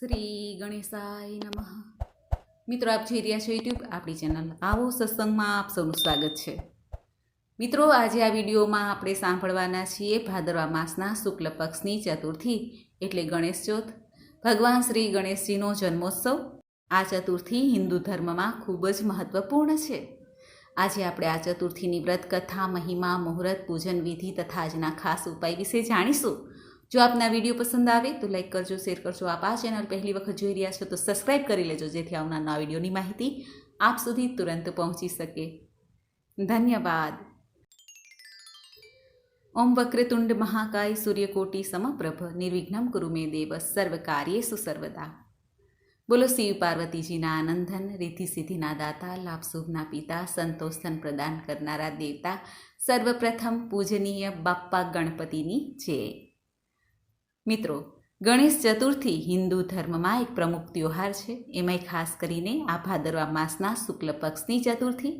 શ્રી ગણેશાય નમઃ. મિત્રો, આપ જોઈ રહ્યા છો યુટ્યુબ આપણી ચેનલ આવો સત્સંગમાં આપ સૌનું સ્વાગત છે. મિત્રો, આજે આ વિડીયોમાં આપણે સાંભળવાના છીએ ભાદરવા માસના શુક્લ પક્ષની ચતુર્થી એટલે ગણેશ ચોથ. ભગવાન શ્રી ગણેશજીનો જન્મોત્સવ આ ચતુર્થી હિન્દુ ધર્મમાં ખૂબ જ મહત્વપૂર્ણ છે. આજે આપણે આ ચતુર્થીની વ્રત કથા મહિમા, મુહૂર્ત, પૂજન વિધિ તથા આજના ખાસ ઉપાય વિશે જાણીશું. જો આપના વીડિયો પસંદ આવે તો લાઈક કરજો, શેર કરજો. આપ આ ચેનલ પહેલી વખત જોઈ રહ્યા છો તો સબસ્ક્રાઈબ કરી લેજો, જેથી આવનાર નવા વિડીયોની માહિતી આપ સુધી તુરંત પહોંચી શકે. ધન્યવાદ. ઓમ વક્રતુંડ મહાકાય સૂર્યકોટી સમપ્રભ, નિર્વિઘ્નમ કુરુ મે દેવ, સર્વ કાર્યેષુ સર્વદા બોલો શિવ પાર્વતીજીના આનંદન રીતિ સિદ્ધિના દાતા, લાભ શુભના પિતા સંતોષન પ્રદાન કરનારા દેવતા, સર્વપ્રથમ પૂજનીય બાપ્પા ગણપતિની જય. મિત્રો, ગણેશ ચતુર્થી હિન્દુ ધર્મમાં એક પ્રમુખ તહેવાર છે. એમાંય ખાસ કરીને આ ભાદરવા માસના શુક્લ પક્ષની ચતુર્થી,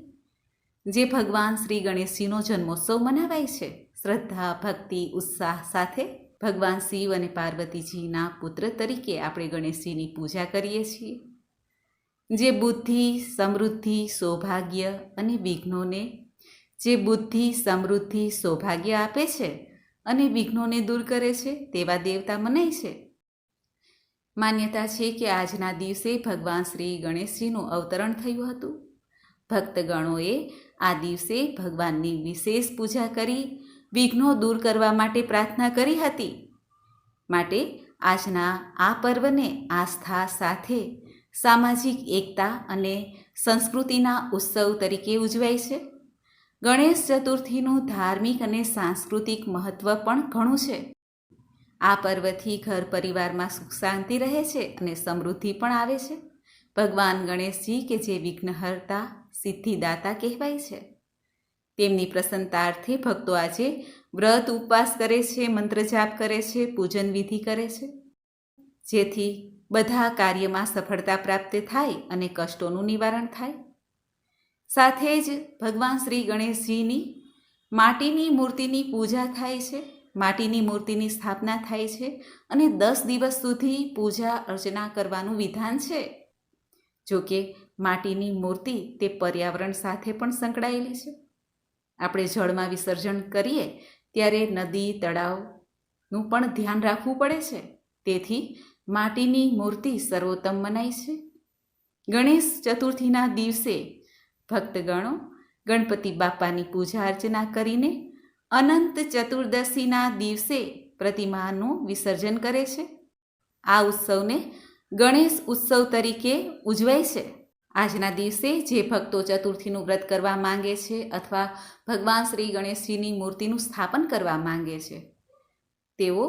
જે ભગવાન શ્રી ગણેશજીનો જન્મોત્સવ મનાવાય છે. શ્રદ્ધા, ભક્તિ, ઉત્સાહ સાથે ભગવાન શિવ અને પાર્વતીજીના પુત્ર તરીકે આપણે ગણેશજીની પૂજા કરીએ છીએ, જે બુદ્ધિ, સમૃદ્ધિ, સૌભાગ્ય અને વિઘ્નોને, જે બુદ્ધિ, સમૃદ્ધિ, સૌભાગ્ય આપે છે અને વિઘ્નોને દૂર કરે છે તેવા દેવતા મનાય છે. માન્યતા છે કે આજના દિવસે ભગવાન શ્રી ગણેશજીનું અવતરણ થયું હતું. ભક્તગણોએ આ દિવસે ભગવાનની વિશેષ પૂજા કરી, વિઘ્નો દૂર કરવા માટે પ્રાર્થના કરી હતી. માટે આજના આ પર્વને આસ્થા સાથે સામાજિક એકતા અને સંસ્કૃતિના ઉત્સવ તરીકે ઉજવાય છે. ગણેશ ચતુર્થીનું ધાર્મિક અને સાંસ્કૃતિક મહત્ત્વ પણ ઘણું છે. આ પર્વથી ઘર પરિવારમાં સુખ શાંતિ રહે છે અને સમૃદ્ધિ પણ આવે છે. ભગવાન ગણેશજી કે જે વિઘ્નહર્તા, સિદ્ધિદાતા કહેવાય છે. તેમની પ્રસન્નતાર્થે ભક્તો આજે વ્રત ઉપવાસ કરે છે, મંત્ર જાપ કરે છે, પૂજન વિધિ કરે છે. જેથી બધા કાર્યમાં સફળતા પ્રાપ્ત થાય અને કષ્ટોનું નિવારણ થાય. સાથે જ ભગવાન શ્રી ગણેશજીની માટીની મૂર્તિની પૂજા થાય છે, માટીની મૂર્તિની સ્થાપના થાય છે અને દસ દિવસ સુધી પૂજા અર્ચના કરવાનું વિધાન છે. જોકે માટીની મૂર્તિ તે પર્યાવરણ સાથે પણ સંકળાયેલી છે. આપણે જળમાં વિસર્જન કરીએ ત્યારે નદી, તળાવનું પણ ધ્યાન રાખવું પડે છે. તેથી માટીની મૂર્તિ સર્વોત્તમ મનાય છે. ગણેશ ચતુર્થીના દિવસે ભક્તગણો, ગણપતિ બાપાની પૂજા અર્ચના કરીને અનંત ચતુર્દશીના દિવસે પ્રતિમાનું વિસર્જન કરે છે. આ ઉત્સવને ગણેશ ઉત્સવ તરીકે ઉજવાય છે. આજના દિવસે જે ભક્તો ચતુર્થીનું વ્રત કરવા માંગે છે અથવા ભગવાન શ્રી ગણેશજીની મૂર્તિનું સ્થાપન કરવા માંગે છે, તેઓ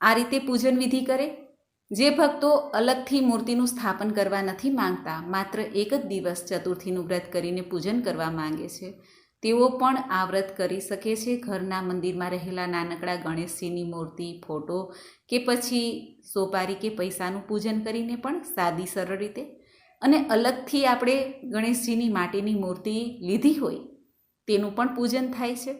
આ રીતે પૂજન વિધિ કરે. જે ભક્તો અલગથી મૂર્તિનું સ્થાપન કરવા નથી માંગતા, માત્ર એક જ દિવસ ચતુર્થીનું વ્રત કરીને પૂજન કરવા માંગે છે. તેઓ પણ આ વ્રત કરી શકે છે. ઘરના મંદિરમાં રહેલા નાનકડા ગણેશજીની મૂર્તિ, ફોટો કે પછી સોપારી કે પૈસાનું પૂજન કરીને પણ સાદી, સરળ રીતે. અને અલગથી આપણે ગણેશજીની માટીની મૂર્તિ લીધી હોય, તેનું પણ પૂજન થાય છે.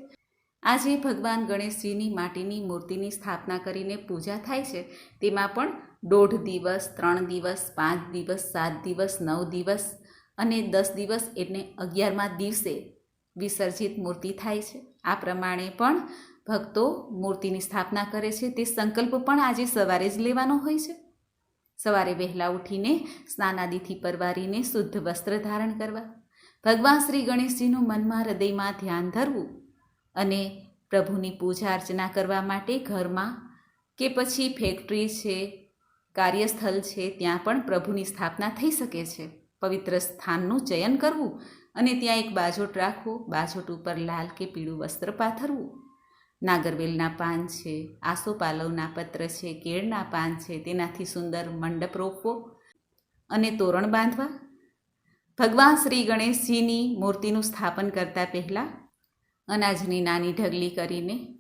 આજે ભગવાન ગણેશજીની માટીની મૂર્તિની સ્થાપના કરીને પૂજા થાય છે. તેમાં પણ દોઢ દિવસ, ત્રણ દિવસ, પાંચ દિવસ, સાત દિવસ, નવ દિવસ અને દસ દિવસ એટલે અગિયારમા દિવસે વિસર્જિત મૂર્તિ થાય છે. આ પ્રમાણે પણ ભક્તો મૂર્તિની સ્થાપના કરે છે. તે સંકલ્પ પણ આજે સવારે જ લેવાનો હોય છે. સવારે વહેલા ઉઠીને સ્નાનાદિથી પરવારીને શુદ્ધ વસ્ત્ર ધારણ કરવા. ભગવાન શ્રી ગણેશજીનું મનમાં હૃદયમાં ધ્યાન ધરવું અને પ્રભુની પૂજા અર્ચના કરવા માટે ઘરમાં કે પછી ફેક્ટરી છે કાર્યસ્થળ છે, ત્યાં પણ પ્રભુની સ્થાપના થઈ શકે છે. પવિત્ર સ્થાનનું ચયન કરવું અને ત્યાં એક બાજોટ રાખવો, બાજોટ ઉપર લાલ કે પીળું વસ્ત્ર પાથરવું. નાગરવેલના પાન છે, આસોપાલવના પત્ર છે, કેળના પાન છે, તેનાથી સુંદર મંડપ રોપવો અને તોરણ બાંધવા. ભગવાન શ્રી ગણેશજીની મૂર્તિનું સ્થાપન કરતાં પહેલાં અનાજની નાની ઢગલી કરીને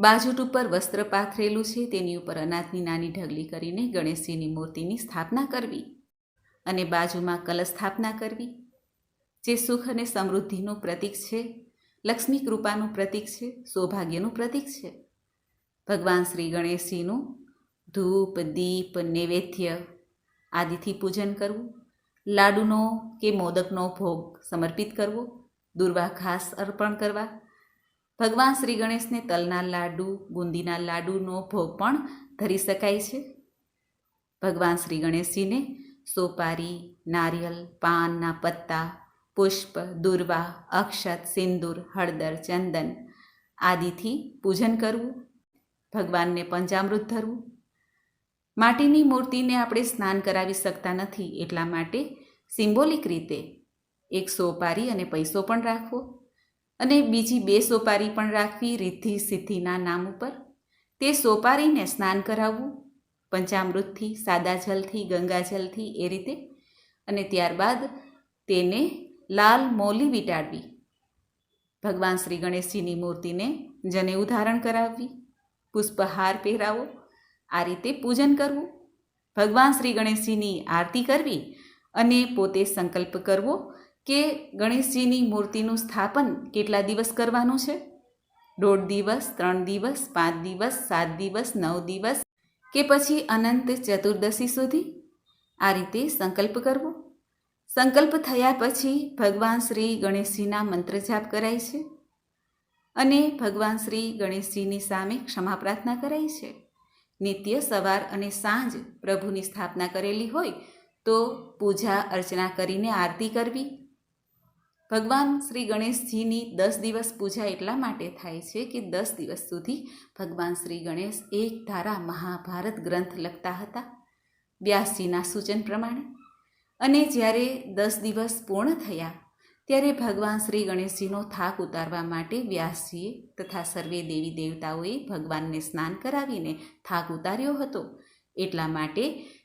બાજુટ ઉપર વસ્ત્ર પાથરેલું છે, તેની ઉપર અનાજની નાની ઢગલી કરીને ગણેશજીની મૂર્તિની સ્થાપના કરવી અને બાજુમાં કલશ સ્થાપના કરવી. જે સુખ અને સમૃદ્ધિનું પ્રતીક છે, લક્ષ્મી કૃપાનું પ્રતીક છે, સૌભાગ્યનું પ્રતીક છે. ભગવાન શ્રી ગણેશજીનું ધૂપ, દીપ, નૈવેદ્ય આદિથી પૂજન કરવું, લાડુનો કે મોદકનો ભોગ સમર્પિત કરવો દુર્વા ઘાસ અર્પણ કરવા ભગવાન શ્રી ગણેશને તલના લાડુ, બુંદીના લાડુનો ભોગ પણ ધરી શકાય છે. ભગવાન શ્રી ગણેશજીને સોપારી, નારિયેલ, પાનના પત્તા, પુષ્પ, દુર્વા, અક્ષત, સિંદૂર, હળદર, ચંદન આદિથી પૂજન કરવું, ભગવાનને પંચામૃત ધરવું. માટીની મૂર્તિને આપણે સ્નાન કરાવી શકતા નથી, એટલા માટે સિમ્બોલિક રીતે એક સોપારી અને પૈસો પણ રાખવો. અને બીજી બે સોપારી પણ રાખવી રિદ્ધિ સિદ્ધિના નામ ઉપર. તે સોપારીને સ્નાન કરાવવું, પંચામૃતથી, સાદા જલથી ગંગાજલથી એ રીતે. અને ત્યારબાદ તેને લાલ મોલી વીંટાળવી ભગવાન શ્રી ગણેશજીની મૂર્તિને જનેઉ ધારણ કરાવવી, પુષ્પહાર પહેરાવો, આ રીતે પૂજન કરવું. ભગવાન શ્રી ગણેશજીની આરતી કરવી અને પોતે સંકલ્પ કરવો કે ગણેશજીની મૂર્તિનું સ્થાપન કેટલા દિવસ કરવાનું છે? દોઢ દિવસ, ત્રણ દિવસ, પાંચ દિવસ, સાત દિવસ, નવ દિવસ કે પછી અનંત ચતુર્દશી સુધી? આ રીતે સંકલ્પ કરવો. સંકલ્પ થયા પછી ભગવાન શ્રી ગણેશજીના મંત્ર જાપ કરાય છે અને ભગવાન શ્રી ગણેશજીની સામે ક્ષમા પ્રાર્થના કરાય છે. નિત્ય સવાર અને સાંજ પ્રભુની સ્થાપના કરેલી હોય તો પૂજા અર્ચના કરીને આરતી કરવી. ભગવાન શ્રી ગણેશજીની દસ દિવસ પૂજા એટલા માટે થાય છે કે દસ દિવસ સુધી ભગવાન શ્રી ગણેશ એક ધારા મહાભારત ગ્રંથ લખતા હતા, વ્યાસજીના સૂચન પ્રમાણે. અને જ્યારે દસ દિવસ પૂર્ણ થયા, ત્યારે ભગવાન શ્રી ગણેશજીનો થાક ઉતારવા માટે વ્યાસજીએ તથા સર્વે દેવી દેવતાઓએ ભગવાનને સ્નાન કરાવીને થાક ઉતાર્યો હતો. એટલા માટે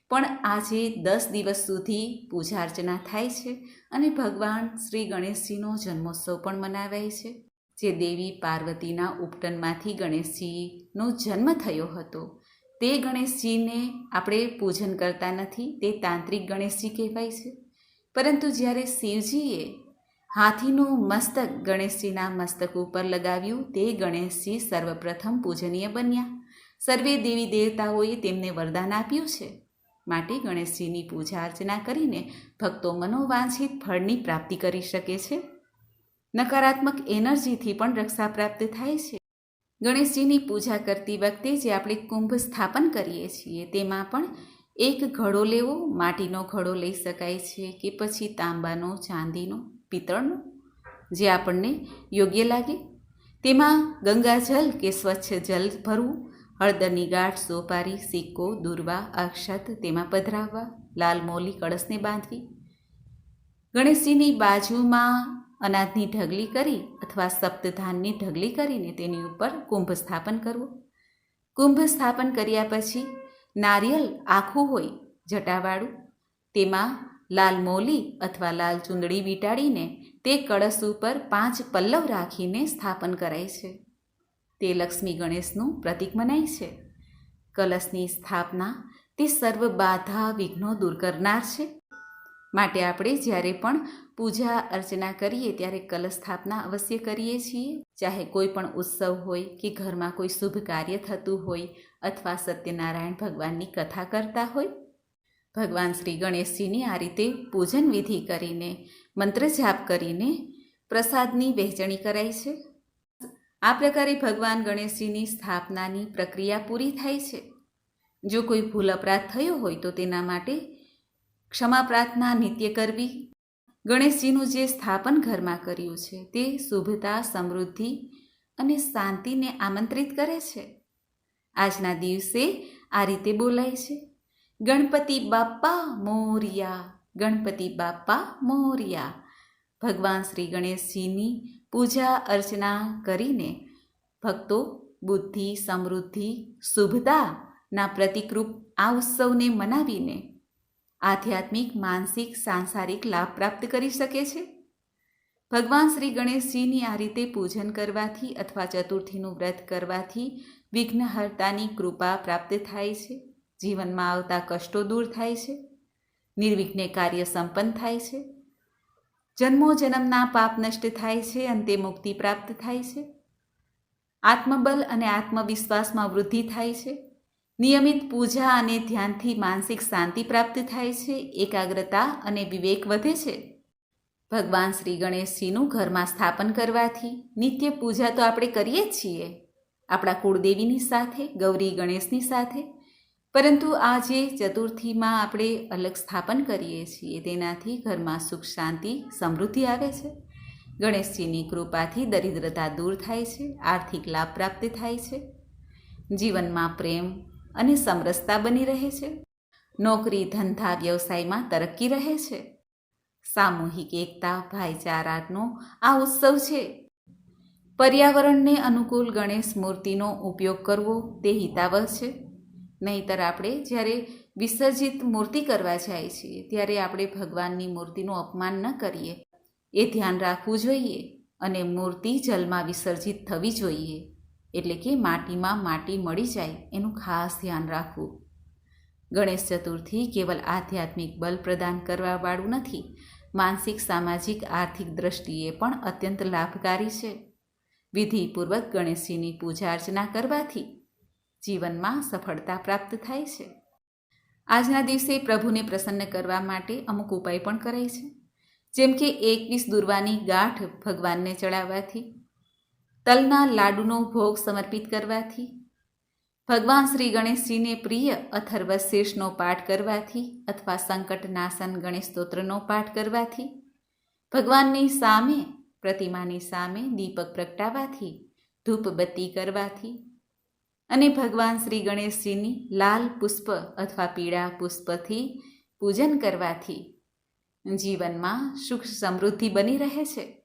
પણ આજે દસ દિવસ સુધી પૂજા અર્ચના થાય છે અને ભગવાન શ્રી ગણેશજીનો જન્મોત્સવ પણ મનાવાય છે. જે દેવી પાર્વતીના ઉપટનમાંથી ગણેશજીનો જન્મ થયો હતો. તે ગણેશજીને આપણે પૂજન કરતા નથી, તે તાંત્રિક ગણેશજી કહેવાય છે. પરંતુ જ્યારે શિવજીએ હાથીનું મસ્તક ગણેશજીના મસ્તક ઉપર લગાવ્યું, તે ગણેશજી સર્વપ્રથમ પૂજનીય બન્યા. સર્વે દેવી દેવતાઓએ તેમને વરદાન આપ્યું છે. માટે ગણેશજીની પૂજા અર્ચના કરીને ભક્તો મનોવાંછિત ફળની પ્રાપ્તિ કરી શકે છે. નકારાત્મક એનર્જીથી પણ રક્ષા પ્રાપ્ત થાય છે. ગણેશજીની પૂજા કરતી વખતે જે આપણે કુંભ સ્થાપન કરીએ છીએ તેમાં પણ એક ઘડો લેવો, માટીનો ઘડો લઈ શકાય છે કે પછી તાંબાનો, ચાંદીનો, પિત્તળનો, જે આપણને યોગ્ય લાગે. તેમાં ગંગાજલ કે સ્વચ્છ જલ ભરવું હળદરની ગાંઠ, સોપારી, સિક્કો, દુર્વા, અક્ષત તેમાં પધરાવવા, લાલ મોલી, કળશને બાંધવી. ગણેશજીની બાજુમાં અનાજની ઢગલી કરી અથવા સપ્તધાનની ઢગલી કરીને તેની ઉપર કુંભ સ્થાપન કરવું. કુંભ સ્થાપન કર્યા પછી નારિયેલ આખું હોય જટાવાળું. તેમાં લાલ મોલી અથવા લાલ ચૂંદડી વીંટાળીને તે કળશ ઉપર પાંચ પલ્લવ રાખીને સ્થાપન કરાય છે. તે લક્ષ્મી ગણેશનું પ્રતીક મનાય છે. કલશની સ્થાપના તે સર્વ બાધા વિઘ્નો દૂર કરનાર છે. માટે આપણે જ્યારે પણ પૂજા અર્ચના કરીએ ત્યારે કલશ સ્થાપના અવશ્ય કરીએ છીએ. ચાહે કોઈ પણ ઉત્સવ હોય કે ઘરમાં કોઈ શુભ કાર્ય થતું હોય અથવા સત્યનારાયણ ભગવાનની કથા કરતા હોય, ભગવાન શ્રી ગણેશજીની આ રીતે પૂજન વિધિ કરીને, મંત્ર જાપ કરીને પ્રસાદની વહેંચણી કરાય છે. આ પ્રકારે ભગવાન ગણેશજીની સ્થાપનાની પ્રક્રિયા પૂરી થાય છે. જો કોઈ ભૂલ અપરાધ થયો હોય તો તેના માટે ક્ષમા પ્રાર્થના, નિત્ય કરવી. ગણેશજીનું જે સ્થાપન ઘરમાં કર્યું છે તે શુભતા, સમૃદ્ધિ અને શાંતિને આમંત્રિત કરે છે. આજના દિવસે આ રીતે બોલાય છે. ગણપતિ બાપ્પા મોરિયા, ગણપતિ બાપ્પા મોરિયા. ભગવાન શ્રી ગણેશજીની પૂજા અર્ચના કરીને ભક્તો બુદ્ધિ, સમૃદ્ધિ, શુભતાના પ્રતિકરૂપ આ ઉત્સવને મનાવીને આધ્યાત્મિક, માનસિક, સાંસારિક લાભ પ્રાપ્ત કરી શકે છે. ભગવાન શ્રી ગણેશજીની આ રીતે પૂજન કરવાથી અથવા ચતુર્થીનું વ્રત કરવાથી વિઘ્નહર્તાની કૃપા પ્રાપ્ત થાય છે. જીવનમાં આવતા કષ્ટો દૂર થાય છે. નિર્વિઘ્ને કાર્ય સંપન્ન થાય છે. જન્મો જન્મના પાપ નષ્ટ થાય છે અંતે મુક્તિ પ્રાપ્ત થાય છે. આત્મબલ અને આત્મવિશ્વાસમાં વૃદ્ધિ થાય છે. નિયમિત પૂજા અને ધ્યાનથી માનસિક શાંતિ પ્રાપ્ત થાય છે, એકાગ્રતા અને વિવેક વધે છે. ભગવાન શ્રી ગણેશજીનું ઘરમાં સ્થાપન કરવાથી નિત્ય પૂજા તો આપણે કરીએ જ છીએ. આપણા કુળદેવીની સાથે, ગૌરી ગણેશની સાથે પરંતુ આ જે ચતુર્થીમાં આપણે અલગ સ્થાપન કરીએ છીએ. તેનાથી ઘરમાં સુખ, શાંતિ, સમૃદ્ધિ આવે છે. ગણેશજીની કૃપાથી દરિદ્રતા દૂર થાય છે, આર્થિક લાભ પ્રાપ્ત થાય છે. જીવનમાં પ્રેમ અને સમરસતા બની રહે છે. નોકરી, ધંધા, વ્યવસાયમાં તરક્કી રહે છે. સામૂહિક એકતા, ભાઈચારાનો આ ઉત્સવ છે. પર્યાવરણને અનુકૂળ ગણેશ મૂર્તિનો ઉપયોગ કરવો તે હિતાવહ છે. નહીંતર આપણે જ્યારે વિસર્જિત મૂર્તિ કરવા જાય છીએ, ત્યારે આપણે ભગવાનની મૂર્તિનું અપમાન ન કરીએ. એ ધ્યાન રાખવું જોઈએ અને મૂર્તિ જલમાં વિસર્જિત થવી જોઈએ. એટલે કે માટીમાં માટી મળી જાય એનું ખાસ ધ્યાન રાખવું. ગણેશ ચતુર્થી કેવલ આધ્યાત્મિક બલ પ્રદાન કરવાવાળું નથી, માનસિક, સામાજિક, આર્થિક દ્રષ્ટિએ પણ અત્યંત લાભકારી છે. વિધિપૂર્વક ગણેશજીની પૂજા અર્ચના કરવાથી જીવનમાં સફળતા પ્રાપ્ત થાય છે. આજના દિવસે પ્રભુને પ્રસન્ન કરવા માટે અમુક ઉપાય પણ કરાય છે. જેમ કે એકવીસ દુર્વાની ગાંઠ ભગવાનને ચડાવવાથી, તલના લાડુનો ભોગ સમર્પિત કરવાથી, ભગવાન શ્રી ગણેશજીને પ્રિય અથર્વ શીર્ષનો પાઠ કરવાથી અથવા સંકટ નાસન ગણેશ સ્તોત્રનો પાઠ કરવાથી, ભગવાનની સામે, પ્રતિમાની સામે દીપક પ્રગટાવવાથી, ધૂપબત્તી કરવાથી અને ભગવાન શ્રી ગણેશજીની લાલ પુષ્પ અથવા પીળા પુષ્પથી પૂજન કરવાથી જીવનમાં સુખ સમૃદ્ધિ બની રહે છે.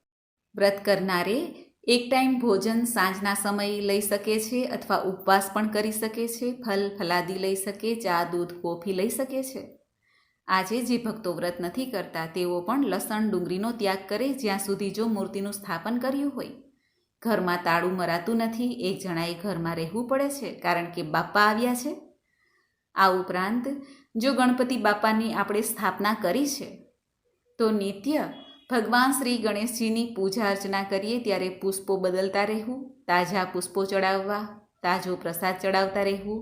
વ્રત કરનારે એક ટાઈમ ભોજન સાંજના સમયે લઈ શકે છે અથવા ઉપવાસ પણ કરી શકે છે, ફલ ફલાદી લઈ શકે, ચા, દૂધ, કોફી લઈ શકે છે. આજે જે ભક્તો વ્રત નથી કરતા તેઓ પણ લસણ, ડુંગળીનો ત્યાગ કરે જ્યાં સુધી જો મૂર્તિનું સ્થાપન કર્યું હોય. ઘરમાં તાળું મરાતું નથી, એક જણાએ ઘરમાં રહેવું પડે છે કારણ કે બાપા આવ્યા છે. આ ઉપરાંત, જો ગણપતિ બાપાની આપણે સ્થાપના કરી છે, તો નિત્ય ભગવાન શ્રી ગણેશજીની પૂજા અર્ચના કરીએ ત્યારે પુષ્પો બદલતા રહેવું, તાજા પુષ્પો ચડાવવા, તાજો પ્રસાદ ચડાવતા રહેવું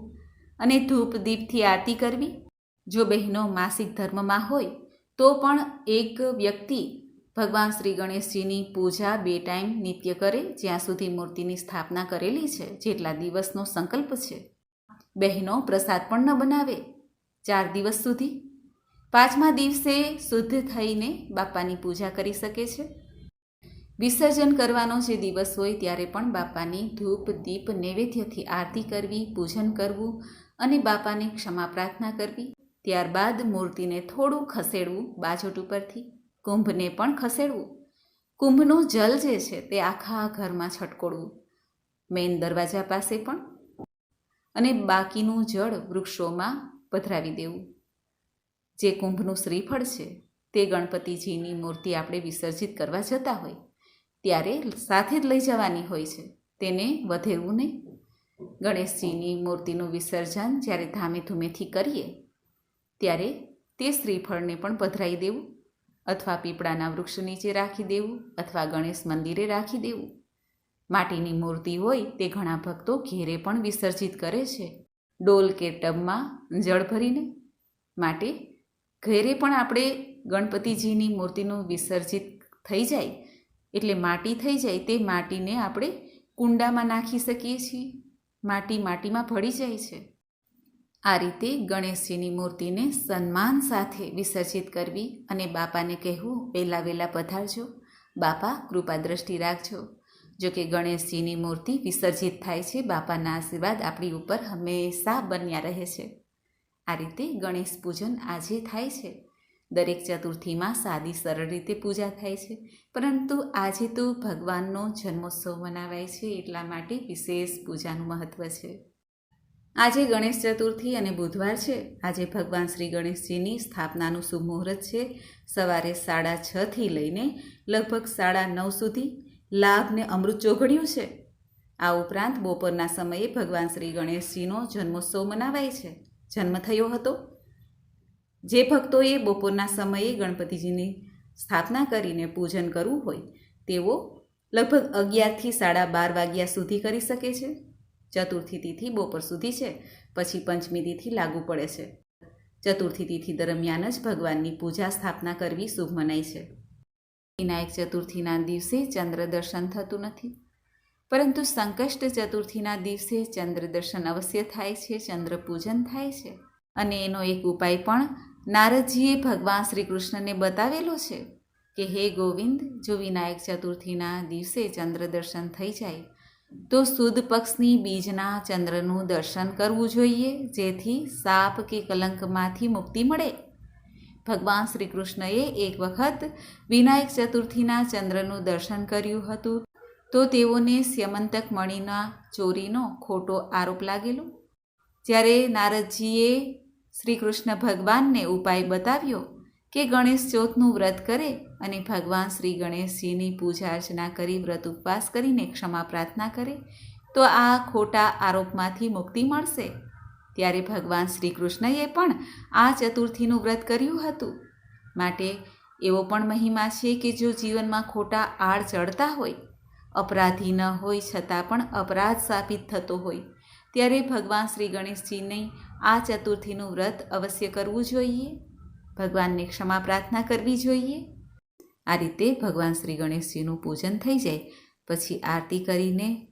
અને ધૂપ દીપથી આરતી કરવી. જો બહેનો માસિક ધર્મમાં હોય, તો પણ એક વ્યક્તિ ભગવાન શ્રી ગણેશજીની પૂજા બે ટાઈમ નિત્ય કરે, જ્યાં સુધી મૂર્તિની સ્થાપના કરેલી છે, જેટલા દિવસનો સંકલ્પ છે. બહેનો પ્રસાદ પણ ન બનાવે. ચાર દિવસ સુધી. પાંચમા દિવસે શુદ્ધ થઈને બાપાની પૂજા કરી શકે છે. વિસર્જન કરવાનો જે દિવસ હોય ત્યારે પણ બાપાની ધૂપ, દીપ, નૈવેદ્યથી આરતી કરવી, પૂજન કરવું અને બાપાને ક્ષમા પ્રાર્થના કરવી. ત્યારબાદ મૂર્તિને થોડું ખસેડવું બાજોટ ઉપરથી. કુંભને પણ ખસેડવું. કુંભનું જલ જે છે તે આખા ઘરમાં છટકોડવું મેઇન દરવાજા પાસે પણ. અને બાકીનું જળ વૃક્ષોમાં પધરાવી દેવું. જે કુંભનું શ્રીફળ છે તે ગણપતિજીની મૂર્તિ આપણે વિસર્જિત કરવા જતા હોય, ત્યારે સાથે જ લઈ જવાની હોય છે. તેને વધેરવું નહીં. ગણેશજીની મૂર્તિનું વિસર્જન જ્યારે ધામે ધૂમેથી કરીએ, ત્યારે તે શ્રીફળને પણ પધરાઈ દેવું. અથવા પીપળાના વૃક્ષ નીચે રાખી દેવું અથવા ગણેશ મંદિરે રાખી દેવું. માટીની મૂર્તિ હોય તે ઘણા ભક્તો ઘેરે પણ વિસર્જિત કરે છે. ડોલ કે ટબમાં જળ ભરીને. માટે ઘેરે પણ આપણે ગણપતિજીની મૂર્તિનું વિસર્જિત થઈ જાય, એટલે માટી થઈ જાય તે માટીને આપણે કુંડામાં નાખી શકીએ છીએ. માટી માટીમાં ભળી જાય છે. આ રીતે ગણેશજીની મૂર્તિને સન્માન સાથે વિસર્જિત કરવી અને બાપાને કહેવું વહેલા વહેલા પધારજો. બાપા, કૃપા દ્રષ્ટિ રાખજો. જો કે ગણેશજીની મૂર્તિ વિસર્જિત થાય છે, બાપાના આશીર્વાદ આપણી ઉપર હંમેશા બન્યા રહે છે. આ રીતે ગણેશ પૂજન આજે થાય છે. દરેક ચતુર્થીમાં સાદી સરળ રીતે પૂજા થાય છે, પરંતુ આજે તો ભગવાનનો જન્મોત્સવ મનાવાય છે એટલા માટે વિશેષ પૂજાનું મહત્ત્વ છે. આજે ગણેશ ચતુર્થી અને બુધવાર છે. આજે ભગવાન શ્રી ગણેશજીની સ્થાપનાનું શુભ મુહૂર્ત છે. સવારે સાડા છથી લઈને લગભગ સાડા નવ સુધી લાભને અમૃત ચોઘડ્યું છે. આ ઉપરાંત બપોરના સમયે ભગવાન શ્રી ગણેશજીનો જન્મોત્સવ મનાવાય છે. જન્મ થયો હતો. જે ભક્તોએ બપોરના સમયે ગણપતિજીની સ્થાપના કરીને પૂજન કરવું હોય, તેઓ લગભગ અગિયારથી સાડા બાર વાગ્યા સુધી કરી શકે છે. ચતુર્થી તિથિ બપોર સુધી છે, પછી પંચમી તિથિ લાગુ પડે છે. ચતુર્થી તિથિ દરમિયાન જ ભગવાનની પૂજા સ્થાપના કરવી શુભ મનાય છે. વિનાયક ચતુર્થીના દિવસે ચંદ્ર દર્શન થતું નથી. પરંતુ સંકષ્ટ ચતુર્થીના દિવસે ચંદ્ર દર્શન અવશ્ય થાય છે, ચંદ્ર પૂજન થાય છે. અને એનો એક ઉપાય પણ નારદજીએ ભગવાન શ્રી કૃષ્ણને બતાવેલો છે કે, હે ગોવિંદ, જો વિનાયક ચતુર્થીના દિવસે ચંદ્ર દર્શન થઈ જાય તો સુદ પક્ષની બીજના ચંદ્રનું દર્શન કરવું જોઈએ, જેથી સાપ કે કલંકમાંથી મુક્તિ મળે. ભગવાન શ્રી કૃષ્ણએ એક વખત વિનાયક ચતુર્થીના ચંદ્રનું દર્શન કર્યું હતું, તો તેઓને સ્યમંતક મણીના ચોરીનો ખોટો આરોપ લાગેલો. જ્યારે નારદજીએ શ્રી કૃષ્ણ ભગવાનને ઉપાય બતાવ્યો કે ગણેશ ચોથનું વ્રત કરે અને ભગવાન શ્રી ગણેશજીની પૂજા અર્ચના કરી વ્રત ઉપવાસ કરીને ક્ષમા પ્રાર્થના કરે, તો આ ખોટા આરોપમાંથી મુક્તિ મળશે. ત્યારે ભગવાન શ્રી કૃષ્ણએ પણ આ ચતુર્થીનું વ્રત કર્યું હતું. માટે એવો પણ મહિમા છે કે જો જીવનમાં ખોટા આડ ચડતા હોય, અપરાધી ન હોય છતાં પણ અપરાધ સાબિત થતો હોય, ત્યારે ભગવાન શ્રી ગણેશજીને આ ચતુર્થીનું વ્રત અવશ્ય કરવું જોઈએ. ભગવાનને ક્ષમા પ્રાર્થના કરવી જોઈએ. આ રીતે ભગવાન શ્રી ગણેશજીનું પૂજન થઈ જાય, પછી આરતી કરીને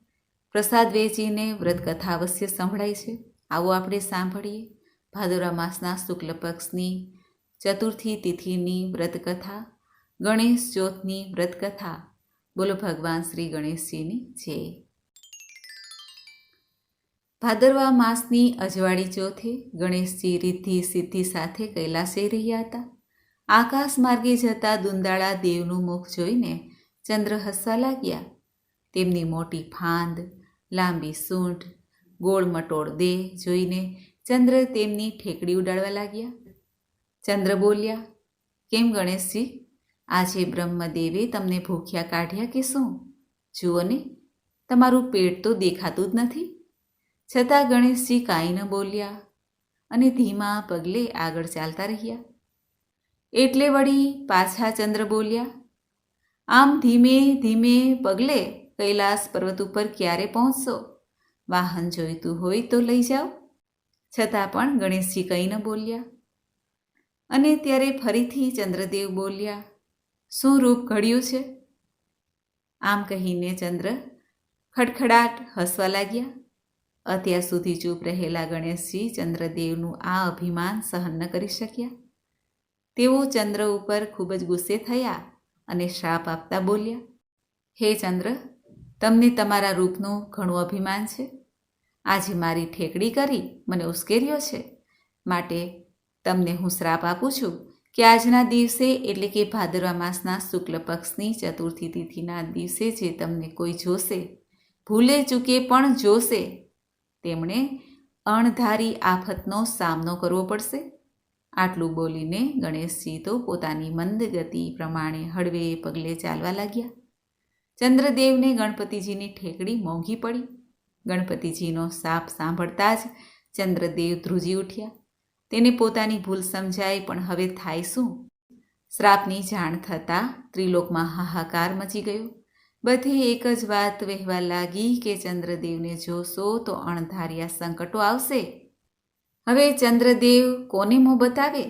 પ્રસાદ વેચીને વ્રતકથા અવશ્ય સંભળાય છે. આવો આપણે સાંભળીએ. ભાદોરા માસના શુક્લ પક્ષની ચતુર્થી તિથિની વ્રતકથા ગણેશ ચોથની વ્રતકથા બોલો ભગવાન શ્રી ગણેશજીની જય. ભાદરવા માસની અજવાળી ચોથે ગણેશજી રિદ્ધિ સિદ્ધિ સાથે કૈલાસે રહ્યા હતા. આકાશ માર્ગે જતા દુંદાળા દેવનું મુખ જોઈને ચંદ્ર હસવા લાગ્યા. તેમની મોટી ફાંદ, લાંબી સૂંઢ ગોળ મટોળ દેહ જોઈને ચંદ્ર તેમની ઠેકડી ઉડાડવા લાગ્યા. ચંદ્ર બોલ્યા, કેમ ગણેશજી? આજે બ્રહ્મદેવે તમને ભૂખ્યા કાઢ્યા કે શું? જુઓ ને, તમારું પેટ તો દેખાતું જ નથી. છતાં ગણેશજી કાંઈ ન બોલ્યા અને ધીમા પગલે આગળ ચાલતા રહ્યા. એટલે વળી પાછા ચંદ્ર બોલ્યા, આમ ધીમે ધીમે પગલે કૈલાસ પર્વત ઉપર ક્યારે પહોંચશો? વાહન જોઈતું હોય તો લઈ જાઓ. છતાં પણ ગણેશજી કંઈ ન બોલ્યા. અને ત્યારે ફરીથી ચંદ્રદેવ બોલ્યા, શું રૂપ ઘડ્યું છે? આમ કહીને ચંદ્ર ખડખડાટ હસવા લાગ્યા. અત્યાર સુધી ચૂપ રહેલા ગણેશજી ચંદ્રદેવનું આ અભિમાન સહન ન કરી શક્યા. તેઓ ચંદ્ર ઉપર ખૂબ જ ગુસ્સે થયા અને શ્રાપ આપતા બોલ્યા, હે ચંદ્ર, તમને તમારા રૂપનું ઘણું અભિમાન છે. આજે મારી ઠેકડી કરી મને ઉશ્કેર્યો છે. માટે તમને હું શ્રાપ આપું છું કે આજના દિવસે એટલે કે ભાદરવા માસના શુક્લ પક્ષની ચતુર્થી તિથિના દિવસે જે તમને કોઈ જોશે, ભૂલે ચૂકે પણ જોશે તેમણે અણધારી આફતનો સામનો કરવો પડશે. આટલું બોલીને ગણેશજી તો પોતાની મંદ ગતિ પ્રમાણે હળવે પગલે ચાલવા લાગ્યા. ચંદ્રદેવને ગણપતિજીની ઠેકડી મોંઘી પડી. ગણપતિજીનો સાપ સાંભળતા જ ચંદ્રદેવ ધ્રુજી ઉઠ્યા. તેને પોતાની ભૂલ સમજાય પણ હવે થાય શું? શ્રાપની જાણ થતાં ત્રિલોકમાં હાહાકાર મચી ગયો. બધે એક જ વાત વહેવા લાગી કે ચંદ્રદેવને જોશો તો અણધાર્યા સંકટો આવશે. હવે ચંદ્રદેવ કોને મોં બતાવે?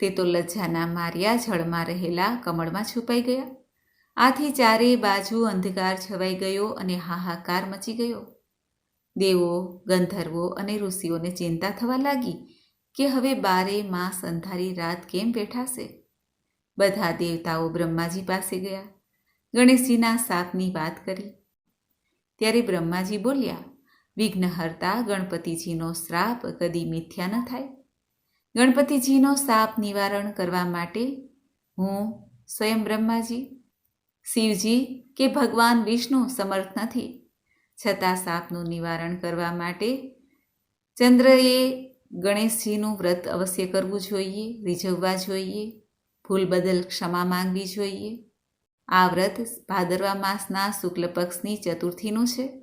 તે તો લજ્જાના માર્યા જળમાં રહેલા કમળમાં છુપાઈ ગયા. આથી ચારે બાજુ અંધકાર છવાઈ ગયો અને હાહાકાર મચી ગયો. દેવો, ગંધર્વો અને ઋષિઓને ચિંતા થવા લાગી કે હવે બારે માસ અંધારી રાત કેમ બેઠાશે? બધા દેવતાઓ બ્રહ્માજી પાસે ગયા. ગણેશજીના શાકની વાત કરી. ત્યારે બ્રહ્માજી બોલ્યા વિઘ્નહર્તા ગણપતિજીનો શ્રાપ કદી મિથ્યા ન થાય. ગણપતિજીનો સાપ નિવારણ કરવા માટે હું સ્વયં બ્રહ્માજી, શિવજી કે ભગવાન વિષ્ણુ સમર્થ નથી. છતાં સાપનું નિવારણ કરવા માટે ચંદ્રએ ગણેશજીનું વ્રત અવશ્ય કરવું જોઈએ, રીઝવવા જોઈએ, ભૂલ બદલ ક્ષમા માંગવી જોઈએ. આ વ્રત ભાદરવા માસના શુક્લ પક્ષની ચતુર્થીનું છે.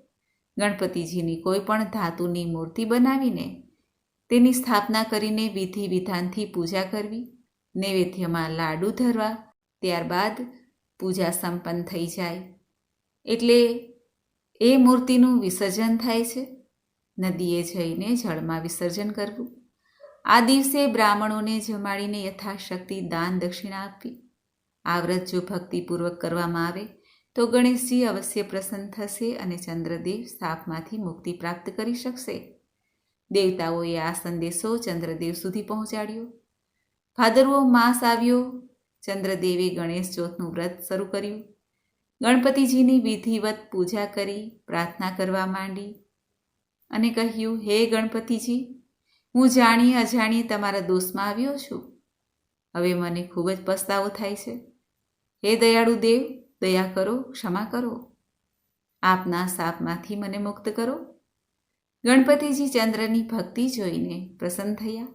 ગણપતિજીની કોઈ પણ ધાતુની મૂર્તિ બનાવીને તેની સ્થાપના કરીને વિધિ વિધાનથી પૂજા કરવી, નૈવેદ્યમાં લાડુ ધરવા, ત્યારબાદ પૂજા સંપન્ન થઈ જાય. એટલે એ મૂર્તિનું વિસર્જન થાય છે. નદીએ જઈને જળમાં વિસર્જન કરવું. આ દિવસે બ્રાહ્મણોને જમાડીને યથાશક્તિ દાન દક્ષિણા આપવી. આ વ્રત જો ભક્તિપૂર્વક કરવામાં આવે, તો ગણેશજી અવશ્ય પ્રસન્ન થશે અને ચંદ્રદેવ સાપમાંથી મુક્તિ પ્રાપ્ત કરી શકશે. દેવતાઓએ આ સંદેશો ચંદ્રદેવ સુધી પહોંચાડ્યો. ભાદરવો માસ આવ્યો. ચંદ્રદેવે ગણેશ ચોથનું વ્રત શરૂ કર્યું. ગણપતિજીની વિધિવત પૂજા કરી, પ્રાર્થના કરવા માંડી અને કહ્યું, હે ગણપતિજી, હું જાણી અજાણી તમારા દોષમાં આવ્યો છું. હવે મને ખૂબ જ પસ્તાવો થાય છે. હે દયાળુ દેવ, દયા કરો, ક્ષમા કરો. આપના સાપમાંથી મને મુક્ત કરો. ગણપતિજી ચંદ્રની ભક્તિ જોઈને પ્રસન્ન થયા.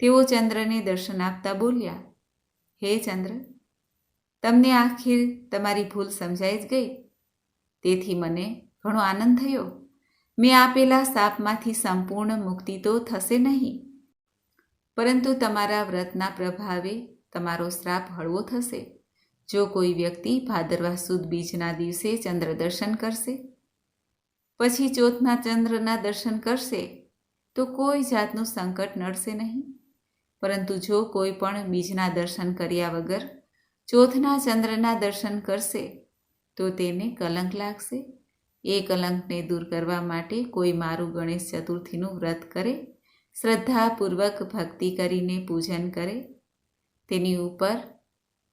તેઓ ચંદ્રને દર્શન આપતા બોલ્યા, હે ચંદ્ર, તમને આખીર તમારી ભૂલ સમજાઈ જ ગઈ. તેથી મને ઘણો આનંદ થયો. મેં આપેલા સાપમાંથી સંપૂર્ણ મુક્તિ તો થશે નહીં. પરંતુ તમારા વ્રતના પ્રભાવે તમારો શ્રાપ હળવો થશે. જો કોઈ વ્યક્તિ ભાદરવા સુદ બીજના દિવસે ચંદ્ર દર્શન કરશે, પછી ચોથના ચંદ્રના દર્શન કરશે, તો કોઈ જાતનું સંકટ નડશે નહીં. પરંતુ જો કોઈ પણ બીજના દર્શન કર્યા વગર ચોથના ચંદ્રના દર્શન કરશે, તો તેને કલંક લાગશે. એ કલંકને દૂર કરવા માટે કોઈ મારું ગણેશ ચતુર્થીનું વ્રત કરે, શ્રદ્ધાપૂર્વક ભક્તિ કરીને પૂજન કરે. તેની ઉપર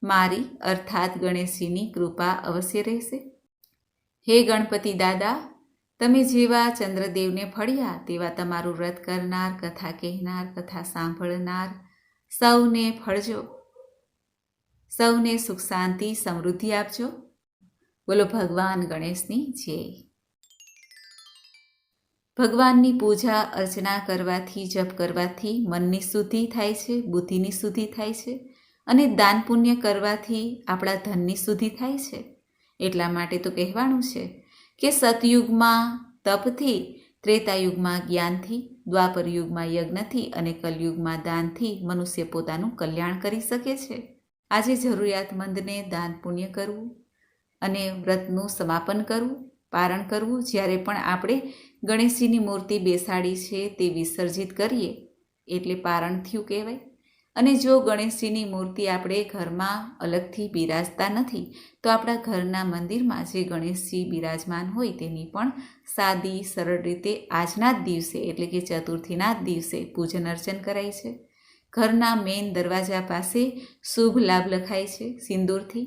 મારી અર્થાત ગણેશજીની કૃપા અવશ્ય રહેશે. હે ગણપતિ દાદા, તમે જેવા ચંદ્રદેવને ફળ્યા, તેવા તમારું વ્રત કરનાર, કથા કહેનાર, કથા સાંભળનાર સૌને ફળજો. સૌને સુખ શાંતિ સમૃદ્ધિ આપજો. બોલો ભગવાન ગણેશની જય. ભગવાનની પૂજા અર્ચના કરવાથી, જપ કરવાથી મનની શુદ્ધિ થાય છે, બુદ્ધિની શુદ્ધિ થાય છે. અને દાન પુણ્ય કરવાથી આપણા ધનની શુદ્ધિ થાય છે. એટલા માટે તો કહેવાનું છે કે સતયુગમાં તપથી, ત્રેતાયુગમાં જ્ઞાનથી દ્વાપર યુગમાં યજ્ઞથી અને કલયુગમાં દાનથી મનુષ્ય પોતાનું કલ્યાણ કરી શકે છે. આજે જરૂરિયાતમંદને દાન પુણ્ય કરવું અને વ્રતનું સમાપન કરવું, પારણ કરવું, જ્યારે પણ આપણે ગણેશજીની મૂર્તિ બેસાડી છે તે વિસર્જિત કરીએ, એટલે પારણ થયું કહેવાય. અને જો ગણેશજીની મૂર્તિ આપણે ઘરમાં અલગથી બિરાજતા નથી, તો આપણા ઘરના મંદિરમાં જે ગણેશજી બિરાજમાન હોય તેની પણ સાદી, સરળ રીતે આજના જ દિવસે, એટલે કે ચતુર્થીના જ દિવસે પૂજન અર્ચન કરાય છે. ઘરના મેઇન દરવાજા પાસે શુભ લાભ લખાય છે સિંદૂરથી.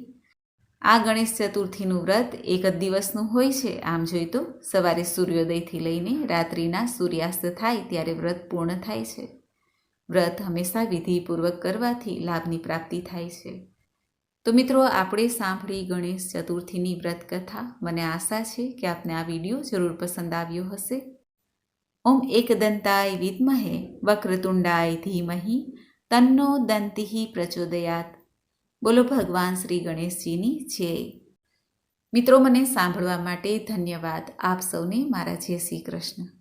આ ગણેશ ચતુર્થીનું વ્રત એક જ દિવસનું હોય છે. આમ જોઈ તો સવારે સૂર્યોદયથી લઈને રાત્રિના સૂર્યાસ્ત થાય ત્યારે વ્રત પૂર્ણ થાય છે. વ્રત હંમેશા વિધિપૂર્વક કરવાથી લાભની પ્રાપ્તિ થાય છે. તો મિત્રો, આપણે સાંભળી ગણેશ ચતુર્થીની વ્રત કથા. મને આશા છે કે આપને આ વીડિયો જરૂર પસંદ આવ્યો હશે. ઓમ એકદંતાય વિદ્મહે વક્રતુંડાય ધીમહી તન્નો દંતિહી પ્રચોદયાત. બોલો ભગવાન શ્રી ગણેશજીની જય. મિત્રો, મને સાંભળવા માટે ધન્યવાદ. આપ સૌને મારા જય શ્રી કૃષ્ણ.